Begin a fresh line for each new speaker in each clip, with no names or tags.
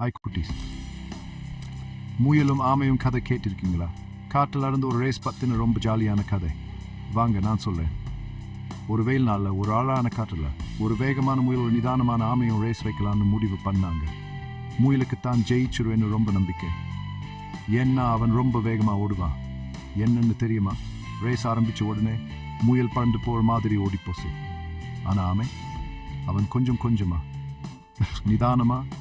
Hi குட்டீஸ் முயலும் ஆமையும் கதை கேட்டிருக்கீங்களா காட்டில் நடந்து ஒரு ரேஸ் பத்தின ரொம்ப ஜாலியான கதை வாங்க நான் சொல்கிறேன் ஒரு வெயில் நாளில் ஒரு ஆழான காட்டில் ஒரு வேகமான முயல் ஒரு நிதானமான ஆமையும் ரேஸ் வைக்கலாம்னு முடிவு பண்ணாங்க முயலுக்கு தான் ஜெயிச்சிருவேன்னு ரொம்ப நம்பிக்கை ஏன்னா அவன் ரொம்ப வேகமாக ஓடுவான் என்னன்னு தெரியுமா ரேஸ் ஆரம்பித்த உடனே முயல் பறந்து போகிற மாதிரி ஓடிப்போச்சு ஆனால் ஆமை அவன் கொஞ்சம் கொஞ்சமா நிதானமாக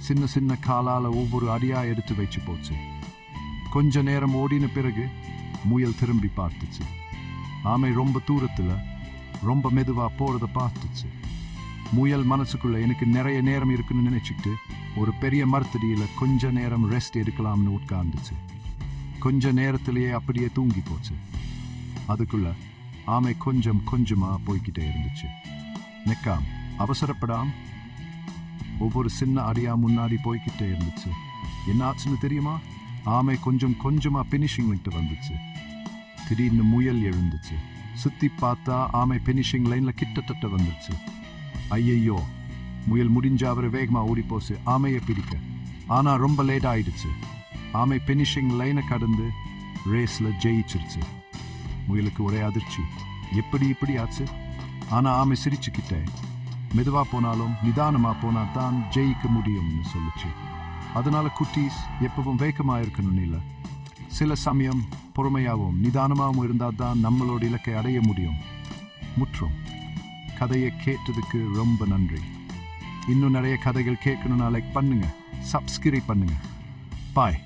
சின்ன சின்ன காலால் ஒவ்வொரு அடியாக எடுத்து வச்சு போச்சு. கொஞ்ச நேரம் ஓடின பிறகு முயல் திரும்பி பார்த்துச்சு. ஆமை ரொம்ப தூரத்தில் ரொம்ப மெதுவாக போகிறத பார்த்துச்சு. முயல் மனசுக்குள்ளே எனக்கு நிறைய நேரம் இருக்குன்னு நினச்சிக்கிட்டு ஒரு பெரிய மரத்தடியில் கொஞ்ச நேரம் ரெஸ்ட் எடுக்கலாம்னு உட்கார்ந்துச்சு. கொஞ்ச நேரத்திலேயே அப்படியே தூங்கி போச்சு. அதுக்குள்ள ஆமை கொஞ்சம் கொஞ்சமாக போய்கிட்டே இருந்துச்சு. நெக்காம் அவசரப்படாம். ஒவ்வொரு சின்ன அடியா முன்னாடி போய்கிட்டே இருந்துச்சு. என்ன ஆச்சுன்னு தெரியுமா? ஆமை கொஞ்சம் கொஞ்சமாக ஃபினிஷிங் விட்டு வந்துச்சு. திடீர்னு முயல் எழுந்துச்சு. சுற்றி பார்த்தா ஆமை ஃபினிஷிங் லைனில் கிட்டத்தட்ட வந்துச்சு ஐயையோ! முயல் முடிஞ்ச அவர் வேகமாக ஓடி போச்சு ஆமையை பிடிக்க. ஆனால் ரொம்ப லேட் ஆயிடுச்சு. ஆமை ஃபினிஷிங் லைனை கடந்து ரேஸில் ஜெயிச்சிருச்சு. முயலுக்கு ஒரே அதிர்ச்சி. எப்படி இப்படி ஆச்சு? ஆனால் ஆமை சிரிச்சுக்கிட்டேன் மெதுவாக போனாலும் நிதானமாக போனால் தான் ஜெயிக்க முடியும்னு சொல்லுச்சு. அதனால் குட்டீஸ் எப்பவும் வேகமாக இருக்கணும்னு இல்லை சில சமயம் பொறுமையாகவும் நிதானமாகவும் இருந்தால் தான் நம்மளோட இலக்கை அடைய முடியும். முற்றும். கதையை கேட்டதுக்கு ரொம்ப நன்றி. இன்னும் நிறைய கதைகள் கேட்கணும்னா லைக் பண்ணுங்கள் சப்ஸ்கிரைப் பண்ணுங்கள் பாய்